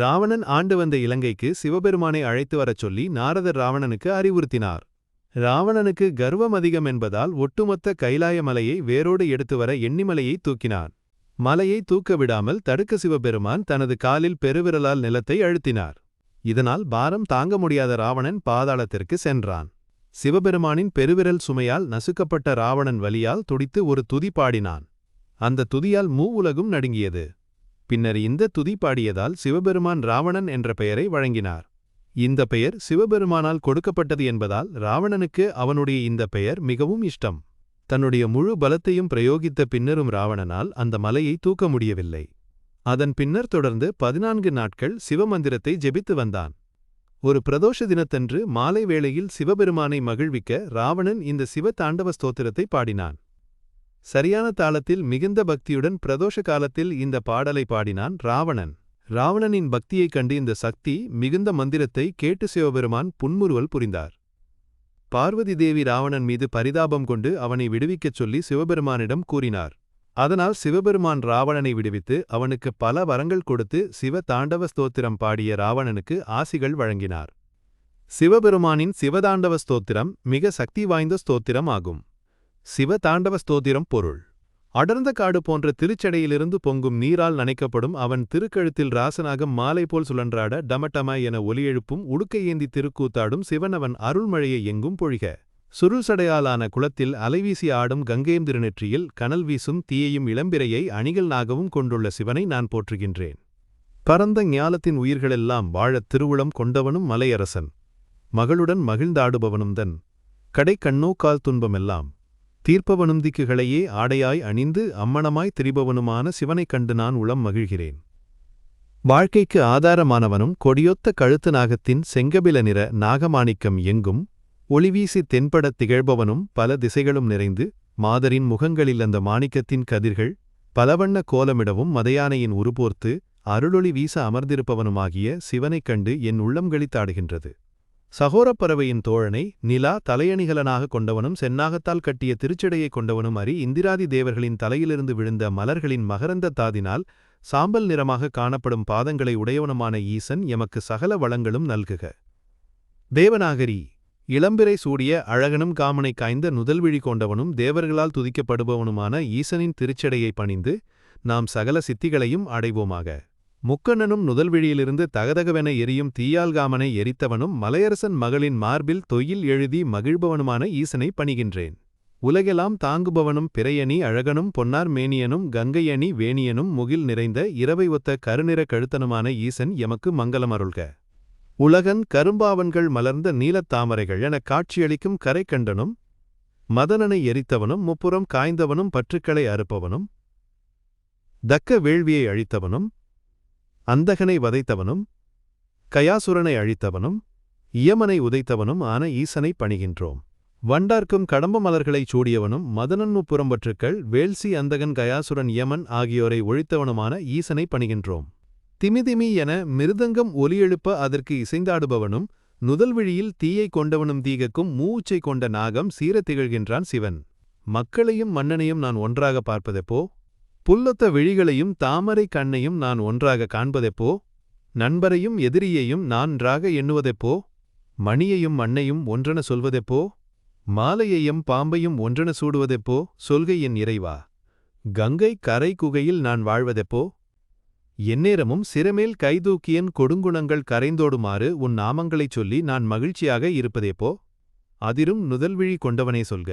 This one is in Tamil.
ராவணன் ஆண்டு வந்த இலங்கைக்கு சிவபெருமானை அழைத்து வரச் சொல்லி நாரதர் ராவணனுக்கு அறிவுறுத்தினார். ராவணனுக்கு கர்வம் அதிகம் என்பதால் ஒட்டுமொத்த கைலாய மலையை வேரோடு எடுத்து வர எண்ணிமலையை தூக்கினார் மலையை தூக்க விடாமல் தடுக்க சிவபெருமான் தனது காலில் பெருவிரலால் நிலத்தை அழுத்தினார். இதனால் பாரம் தாங்க முடியாத ராவணன் பாதாளத்திற்கு சென்றான். சிவபெருமானின் பெருவிரல் சுமையால் நசுக்கப்பட்ட ராவணன் வலியால் துடித்து ஒரு துதி பாடினான். அந்த துதியால் மூவுலகும் நடுங்கியது. பின்னர் இந்த துதி பாடியதால் சிவபெருமான் ராவணன் என்ற பெயரை வழங்கினார். இந்த பெயர் சிவபெருமானால் கொடுக்கப்பட்டது என்பதால் ராவணனுக்கு அவனுடைய இந்த பெயர் மிகவும் இஷ்டம். தன்னுடைய முழு பலத்தையும் பிரயோகித்த பின்னரும் ராவணனால் அந்த மலையை தூக்க முடியவில்லை. அதன் பின்னர் தொடர்ந்து பதினான்கு நாட்கள் சிவமந்திரத்தை ஜெபித்து வந்தான். ஒரு பிரதோஷ தினத்தன்று மாலை வேளையில் சிவபெருமானை மகிழ்விக்க ராவணன் இந்த சிவ தாண்டவ ஸ்தோத்திரத்தை பாடினான். சரியான தாளத்தில் மிகுந்த பக்தியுடன் பிரதோஷ காலத்தில் இந்த பாடலை பாடினான் ராவணன். ராவணனின் பக்தியைக் கண்டு இந்த சக்தி மிகுந்த மந்திரத்தை கேட்டு சிவபெருமான் புன்முறுவல் புரிந்தார். பார்வதி தேவி ராவணன் மீது பரிதாபம் கொண்டு அவனை விடுவிக்கச் சொல்லி சிவபெருமானிடம் கூறினார். அதனால் சிவபெருமான் ராவணனை விடுவித்து அவனுக்கு பல வரங்கள் கொடுத்து சிவ தாண்டவ ஸ்தோத்திரம் பாடிய ராவணனுக்கு ஆசிகள் வழங்கினார். சிவபெருமானின் சிவதாண்டவ ஸ்தோத்திரம் மிக சக்தி வாய்ந்த ஸ்தோத்திரம் ஆகும். சிவ தாண்டவ பொருள். அடர்ந்த காடு போன்ற திருச்சடையிலிருந்து பொங்கும் நீரால் நனைக்கப்படும் அவன் திருக்கழுத்தில் ராசனாக மாலை போல் சுழன்றாட டமடம என ஒலியெழுப்பும் உடுக்கையேந்தி திருக்கூத்தாடும் சிவனவன் அருள்மழையை எங்கும் பொழிக. சுருள் சடையாலான குளத்தில் அலைவீசி ஆடும் கங்கேம் திருநெற்றியில் கனல் வீசும் தீயையும் இளம்பிரையை அணிகள் நாகவும் கொண்டுள்ள சிவனை நான் போற்றுகின்றேன். பரந்த ஞாலத்தின் உயிர்களெல்லாம் வாழத் திருவுளம் கொண்டவனும் மலையரசன். மகளுடன் மகிழ்ந்தாடுபவனும் தன். கடை கண்ணோக்கால் துன்பமெல்லாம் தீர்ப்பவனும் திக்குகளையே ஆடையாய் அணிந்து அம்மணமாய் திரிபவனுமான சிவனைக் கண்டு நான் உளம் மகிழ்கிறேன். வாழ்க்கைக்கு ஆதாரமானவனும் கொடியொத்த கழுத்து நாகத்தின் செங்கபில நிற நாகமாணிக்கம் எங்கும் ஒளிவீசி தென்படத் திகழ்பவனும் பல திசைகளும் நிறைந்து மாதரின் முகங்களில் அந்த மாணிக்கத்தின் கதிர்கள் பலவண்ண கோலமிடவும் மதையானையின் உருபோர்த்து அருளொளி வீச அமர்ந்திருப்பவனுமாகிய சிவனைக் கண்டு என் உள்ளம் கழித்தாடுகின்றது சகோரப் பறவையின் தோழனை நிலா தலையணிகலனாக கொண்டவனும் சென்னாகத்தால் கட்டிய திருச்சடையைக் கொண்டவனும் அறி இந்திராதி தேவர்களின் தலையிலிருந்து விழுந்த மலர்களின் மகரந்த தாதினால் சாம்பல் நிறமாக காணப்படும் பாதங்களை உடையவனுமான ஈசன் எமக்கு சகல வளங்களும் நல்குக. தேவநாகரி இளம்பிரை சூடிய அழகனும் காமனை காய்ந்த நுதல்விழி கொண்டவனும் தேவர்களால் துதிக்கப்படுபவனுமான ஈசனின் திருச்சடையை பணிந்து நாம் சகல சித்திகளையும் அடைவோமாக. முக்கண்ணனும் நுதல்விழியிலிருந்து தகதகவென எரியும் தீயால்காமனை எரித்தவனும் மலையரசன் மகளின் மார்பில் தொயில் எழுதி மகிழ்பவனுமான ஈசனை பணிகின்றேன். உலகெல்லாம் தாங்குபவனும் பிறையணி அழகனும் பொன்னார் மேனியனும் கங்கையணி வேணியனும் முகில் நிறைந்த இரவை ஒத்த கருநிற கழுத்தனுமான ஈசன் எமக்கு மங்களமருள்க. உலகன் கரும்பாவன்கள் மலர்ந்த நீலத் தாமரைகள் எனக் காட்சியளிக்கும் கரைக்கண்டனும் மதனனை எரித்தவனும் முப்புறம் காய்ந்தவனும் பற்றுக்களை அறுப்பவனும் தக்க வேள்வியை அழித்தவனும் அந்தகனை வதைத்தவனும் கயாசுரனை அழித்தவனும் இயமனை உதைத்தவனும் ஆன ஈசனை பணிகின்றோம். வண்டார்க்கும் கடம்ப மலர்களைச் சூடியவனும் மதனன்மு புறம்பற்றுக்கள் வேல்சி அந்தகன் கயாசுரன் யமன் ஆகியோரை ஒழித்தவனுமான ஈசனை பணிகின்றோம். திமிதிமி என மிருதங்கம் ஒலியெழுப்ப அதற்கு இசைந்தாடுபவனும் நுதல்விழியில் தீயைக் கொண்டவனும் தீகக்கும் மூச்சை கொண்ட நாகம் சீரத் திகழ்கின்றான் சிவன். மக்களையும் மன்னனையும் நான் ஒன்றாக பார்ப்பதெப்போ? புல்லொத்த விழிகளையும் தாமரை கண்ணையும் நான் ஒன்றாக காண்பதெப்போ? நண்பரையும் எதிரியையும் நான்றாக எண்ணுவதெப்போ? மணியையும் மண்ணையும் ஒன்றென சொல்வதெப்போ? மாலையையும் பாம்பையும் ஒன்றென சூடுவதெப்போ? சொல்கை என் இறைவா கங்கை கரை குகையில் நான் வாழ்வதெப்போ? எந்நேரமும் சிறமேல் கைதூக்கியன் கொடுங்குணங்கள் கரைந்தோடுமாறு உன் நாமங்களைச் சொல்லி நான் மகிழ்ச்சியாக இருப்பதேப்போ? அதிரும் நுதல்விழி கொண்டவனே சொல்க.